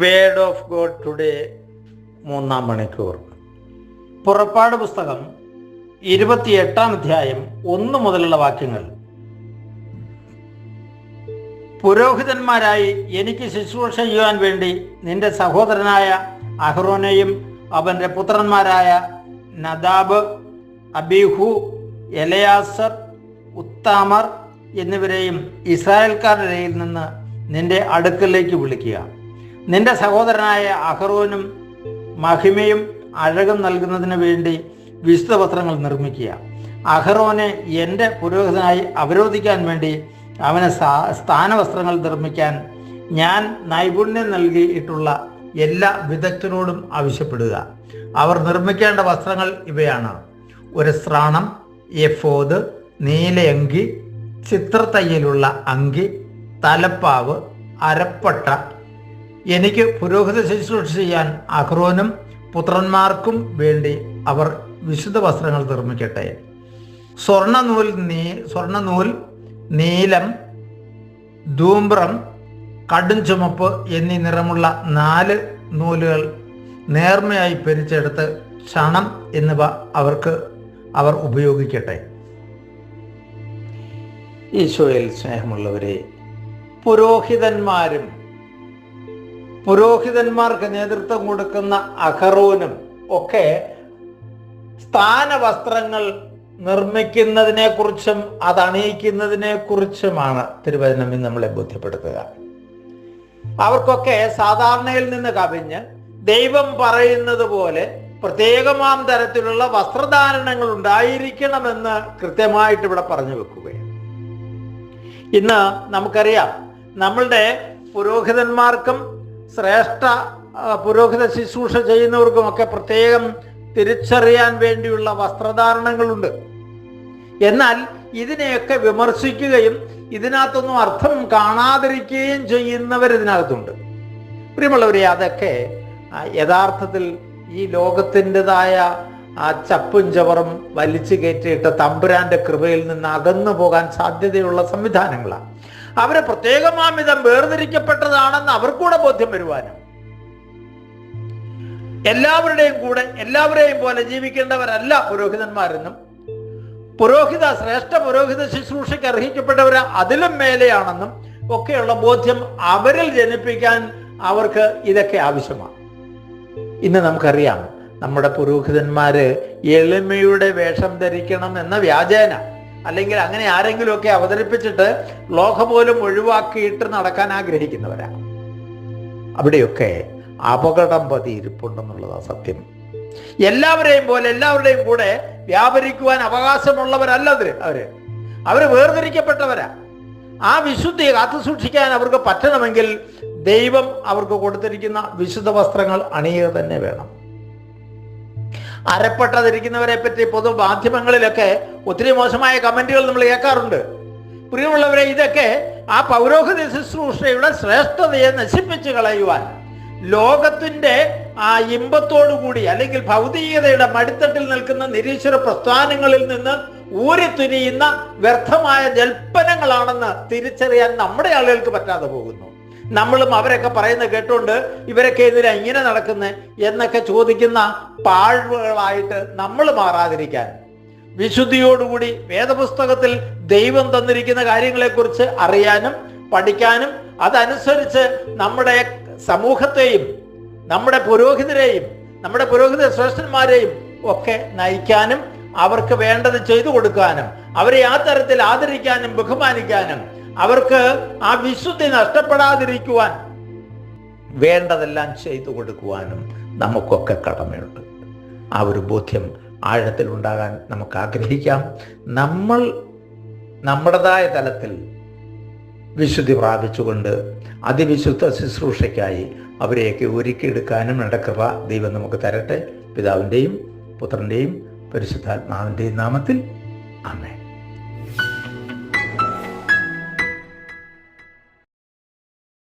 Word of God today മൂന്നാം മണിക്കൂർ. പുറപ്പാട് പുസ്തകം ഇരുപത്തിയെട്ടാം അധ്യായം ഒന്ന് മുതലുള്ള വാക്യങ്ങൾ. പുരോഹിതന്മാരായി എനിക്ക് ശുശ്രൂഷ ചെയ്യുവാൻ വേണ്ടി നിന്റെ സഹോദരനായ അഹ്റോനെയും അവന്റെ പുത്രന്മാരായ നദാബ് അബീഹു എലയാസർ ഉത്താമർ എന്നിവരെയും ഇസ്രായേൽക്കാരുടെ നിന്ന് നിന്റെ അടുക്കലേക്ക് വിളിക്കുക. നിന്റെ സഹോദരനായ അഹ്റോനും മഹിമയും അഴകും നൽകുന്നതിന് വേണ്ടി വിശുദ്ധ വസ്ത്രങ്ങൾ നിർമ്മിക്കുക. അഹ്റോനെ എന്റെ പുരോഹിതനായി അവരോധിക്കാൻ വേണ്ടി അവന് സ്ഥാ- സ്ഥാനവസ്ത്രങ്ങൾ നിർമ്മിക്കാൻ ഞാൻ നൈപുണ്യം നൽകിയിട്ടുള്ള എല്ലാ വിദഗ്ധരോടും ആവശ്യപ്പെടുക. അവർ നിർമ്മിക്കേണ്ട വസ്ത്രങ്ങൾ ഇവയാണ്. ഒരു സ്രാണം എഫോദ് നീലയങ്കി ചിത്രത്തയ്യലുള്ള അങ്കി തലപ്പാവ് അരപ്പട്ട എനിക്ക് പുരോഹിത ശുശ്രൂഷ ചെയ്യാൻ അഹ്റോനും പുത്രന്മാർക്കും വേണ്ടി അവർ വിശുദ്ധ വസ്ത്രങ്ങൾ നിർമ്മിക്കട്ടെ. സ്വർണ നൂൽ നീ സ്വർണ നൂൽ നീലം ധൂമ്പ്രം കടും ചുമപ്പ് എന്നീ നിറമുള്ള നാല് നൂലുകൾ നേർമയായി പിരിച്ചെടുത്ത് ക്ഷണം എന്നിവ അവർക്ക് അവർ ഉപയോഗിക്കട്ടെ. ഈശോയിൽ സ്നേഹമുള്ളവരെ പുരോഹിതന്മാരും പുരോഹിതന്മാർക്ക് നേതൃത്വം കൊടുക്കുന്ന അഹറോനും ഒക്കെ സ്ഥാനവസ്ത്രങ്ങൾ നിർമ്മിക്കുന്നതിനെ കുറിച്ചും അത് അണിയിക്കുന്നതിനെ കുറിച്ചുമാണ് തിരുവചനം ഇന്ന് നമ്മളെ ബോധ്യപ്പെടുത്തുക. അവർക്കൊക്കെ സാധാരണയിൽ നിന്ന് കവിഞ്ഞ് ദൈവം പറയുന്നത് പോലെ പ്രത്യേകമാം തരത്തിലുള്ള വസ്ത്രധാരണങ്ങൾ ഉണ്ടായിരിക്കണമെന്ന് കൃത്യമായിട്ട് ഇവിടെ പറഞ്ഞു വെക്കുകയാണ്. ഇന്ന് നമുക്കറിയാം നമ്മളുടെ പുരോഹിതന്മാർക്കും ശ്രേഷ്ഠ പുരോഹിത ശുശ്രൂഷ ചെയ്യുന്നവർക്കുമൊക്കെ പ്രത്യേകം തിരിച്ചറിയാൻ വേണ്ടിയുള്ള വസ്ത്രധാരണങ്ങളുണ്ട്. എന്നാൽ ഇതിനെയൊക്കെ വിമർശിക്കുകയും ഇതിനകത്തൊന്നും അർത്ഥം കാണാതിരിക്കുകയും ചെയ്യുന്നവർ ഇതിനകത്തുണ്ട് പ്രിയമുള്ളവരെ അതൊക്കെ യഥാർത്ഥത്തിൽ ഈ ലോകത്തിന്റെതായ ആ ചപ്പും ചവറും വലിച്ചു കയറ്റിയിട്ട് തമ്പുരാന്റെ കൃപയിൽ നിന്ന് അകന്നു പോകാൻ സാധ്യതയുള്ള സംവിധാനങ്ങളാണ്. അവരെ പ്രത്യേകമാമിതം വേർതിരിക്കപ്പെട്ടതാണെന്ന് അവർക്കൂടെ ബോധ്യം വരുവാനും. എല്ലാവരുടെയും കൂടെ എല്ലാവരെയും പോലെ ജീവിക്കേണ്ടവരല്ല പുരോഹിതന്മാരെന്നും പുരോഹിത ശ്രേഷ്ഠ പുരോഹിത ശുശ്രൂഷയ്ക്ക് അർഹിക്കപ്പെട്ടവർ അതിലും മേലെയാണെന്നും ഒക്കെയുള്ള ബോധ്യം അവരിൽ ജനിപ്പിക്കാൻ അവർക്ക് ഇതൊക്കെ ആവശ്യമാണ്. ഇന്ന് നമുക്കറിയാം നമ്മുടെ പുരോഹിതന്മാര് എളിമയുടെ വേഷം ധരിക്കണം എന്ന വ്യാജേന. അല്ലെങ്കിൽ അങ്ങനെ ആരെങ്കിലുമൊക്കെ അവതരിപ്പിച്ചിട്ട് ലോക പോലും ഒഴിവാക്കിയിട്ട് നടക്കാൻ ആഗ്രഹിക്കുന്നവരാ. അവിടെയൊക്കെ അപകടം പതിയിരിപ്പുണ്ടെന്നുള്ളതാ സത്യം. എല്ലാവരെയും പോലെ എല്ലാവരുടെയും കൂടെ വ്യാപരിക്കുവാൻ അവകാശമുള്ളവരല്ല അവർ അവർ. അവർ വേർതിരിക്കപ്പെട്ടവരാ. ആ വിശുദ്ധി കാത്തു സൂക്ഷിക്കാൻ അവർക്ക് പറ്റണമെങ്കിൽ ദൈവം അവർക്ക് കൊടുത്തിരിക്കുന്ന വിശുദ്ധ വസ്ത്രങ്ങൾ അണിയുക തന്നെ വേണം. അരപ്പട്ടതിരിക്കുന്നവരെ പറ്റി പൊതു മാധ്യമങ്ങളിലൊക്കെ ഒത്തിരി മോശമായ കമന്റുകൾ നമ്മൾ കേൾക്കാറുണ്ട്. പ്രിയമുള്ളവരെ ഇതൊക്കെ ആ പൗരോഹിത ശുശ്രൂഷയുടെ ശ്രേഷ്ഠതയെ നശിപ്പിച്ചു കളയുവാൻ ലോകത്തിന്റെ ആ ഇമ്പത്തോടു കൂടി അല്ലെങ്കിൽ ഭൗതികതയുടെ മടിത്തട്ടിൽ നിൽക്കുന്ന നിരീശ്വര പ്രസ്ഥാനങ്ങളിൽ നിന്ന് ഊരിത്തുനിയുന്ന വ്യർത്ഥമായ ജൽപ്പനങ്ങളാണെന്ന് തിരിച്ചറിയാൻ നമ്മുടെ ആളുകൾക്ക് പറ്റാതെ പോകുന്നു. നമ്മളും അവരൊക്കെ പറയുന്ന കേട്ടുകൊണ്ട് ഇവരൊക്കെ എതിരെ ഇങ്ങനെ നടക്കുന്നത് എന്നൊക്കെ ചോദിക്കുന്ന പാഴ്വുകളായിട്ട് നമ്മൾ മാറാതിരിക്കാൻ. വിശുദ്ധിയോടുകൂടി വേദപുസ്തകത്തിൽ ദൈവം തന്നിരിക്കുന്ന കാര്യങ്ങളെക്കുറിച്ച് അറിയാനും പഠിക്കാനും അതനുസരിച്ച് നമ്മുടെ സമൂഹത്തെയും നമ്മുടെ പുരോഹിതരെയും നമ്മുടെ പുരോഹിത ശ്രേഷ്ഠന്മാരെയും ഒക്കെ നയിക്കാനും അവർക്ക് വേണ്ടത് ചെയ്തു കൊടുക്കാനും അവരെ ആ തരത്തിൽ ആദരിക്കാനും ബഹുമാനിക്കാനും അവർക്ക് ആ വിശുദ്ധി നഷ്ടപ്പെടാതിരിക്കുവാൻ വേണ്ടതെല്ലാം ചെയ്തു കൊടുക്കുവാനും നമുക്കൊക്കെ കടമയുണ്ട്. ആ ഒരു ബോധ്യം ആഴത്തിൽ ഉണ്ടാകാൻ നമുക്ക് ആഗ്രഹിക്കാം. നമ്മൾ നമ്മുടേതായ തലത്തിൽ വിശുദ്ധി പ്രാപിച്ചുകൊണ്ട് അതിവിശുദ്ധ ശുശ്രൂഷയ്ക്കായി അവരെയൊക്കെ ഒരുക്കിയെടുക്കാനും നടക്കുക ദൈവം നമുക്ക് തരട്ടെ. പിതാവിന്റെയും പുത്രന്റെയും പരിശുദ്ധാത്മാവിന്റെയും നാമത്തിൽ. ആമേ